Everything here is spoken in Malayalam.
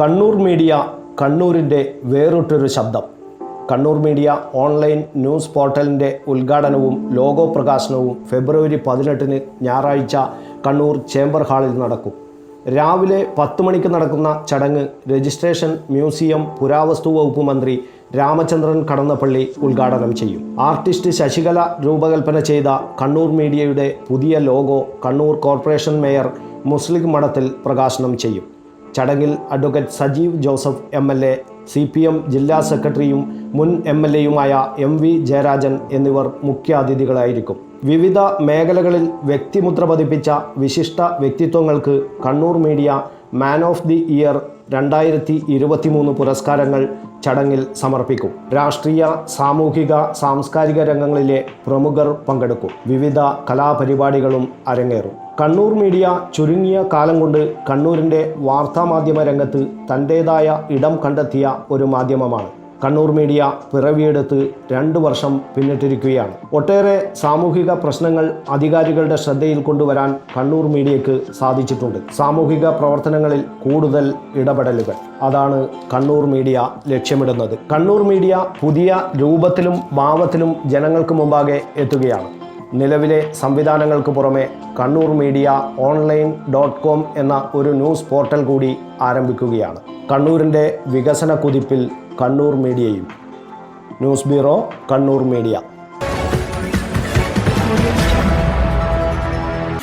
കണ്ണൂർ മീഡിയ കണ്ണൂരിന്റെ വേറിട്ടൊരു ശബ്ദം. കണ്ണൂർ മീഡിയ ഓൺലൈൻ ന്യൂസ് പോർട്ടലിന്റെ ഉദ്ഘാടനവും ലോഗോ പ്രകാശനവും ഫെബ്രുവരി പതിനെട്ടിന് ഞായറാഴ്ച കണ്ണൂർ ചേംബർ ഹാളിൽ നടക്കും. രാവിലെ പത്ത് മണിക്ക് നടക്കുന്ന ചടങ്ങ് രജിസ്ട്രേഷൻ മ്യൂസിയം പുരാവസ്തു വകുപ്പ് മന്ത്രി രാമചന്ദ്രൻ കടന്നപ്പള്ളി ഉദ്ഘാടനം ചെയ്യും. ആർട്ടിസ്റ്റ് ശശികല രൂപകൽപ്പന ചെയ്ത കണ്ണൂർ മീഡിയയുടെ പുതിയ ലോഗോ കണ്ണൂർ കോർപ്പറേഷൻ മേയർ മുസ്ലിം മഠത്തിൽ പ്രകാശനം ചെയ്യും. ചടങ്ങിൽ advocate Sajeev Joseph M L A C P M ജില്ലാ സെക്രട്ടറിയും മുൻ എം എൽ എയുമായ എം വി ജയരാജൻ എന്നിവർ മുഖ്യാതിഥികളായിരിക്കും. വിവിധ മേഖലകളിൽ വ്യക്തിമുദ്ര പതിപ്പിച്ച വിശിഷ്ട വ്യക്തിത്വങ്ങൾക്ക് Kannur media man of the year രണ്ടായിരത്തി ഇരുപത്തിമൂന്ന് പുരസ്കാരങ്ങൾ ചടങ്ങിൽ സമർപ്പിക്കും. രാഷ്ട്രീയ സാമൂഹിക സാംസ്കാരിക രംഗങ്ങളിലെ പ്രമുഖർ പങ്കെടുക്കും. വിവിധ കലാപരിപാടികളും അരങ്ങേറും. കണ്ണൂർ മീഡിയ ചുരുങ്ങിയ കാലം കൊണ്ട് കണ്ണൂരിന്റെ വാർത്താമാധ്യമ രംഗത്ത് തന്റേതായ ഇടം കണ്ടെത്തിയ ഒരു മാധ്യമമാണ്. കണ്ണൂർ മീഡിയ പിറവിയെടുത്ത് രണ്ട് വർഷം പിന്നിട്ടിരിക്കുകയാണ്. ഒട്ടേറെ സാമൂഹിക പ്രശ്നങ്ങൾ അധികാരികളുടെ ശ്രദ്ധയിൽ കൊണ്ടുവരാൻ കണ്ണൂർ മീഡിയക്ക് സാധിച്ചിട്ടുണ്ട്. സാമൂഹിക പ്രവർത്തനങ്ങളിൽ കൂടുതൽ ഇടപെടലുകൾ. അതാണ് കണ്ണൂർ മീഡിയ ലക്ഷ്യമിടുന്നത്. കണ്ണൂർ മീഡിയ പുതിയ രൂപത്തിലും ഭാവത്തിലും ജനങ്ങൾക്ക് മുമ്പാകെ എത്തുകയാണ്. നിലവിലെ സംവിധാനങ്ങൾക്ക് പുറമെ Kannur media online dot com എന്ന ഒരു ന്യൂസ് പോർട്ടൽ കൂടി ആരംഭിക്കുകയാണ്. കണ്ണൂരിന്റെ വികസന കുതിപ്പിൽ കണ്ണൂർ മീഡിയയും. News bureau Kannur media.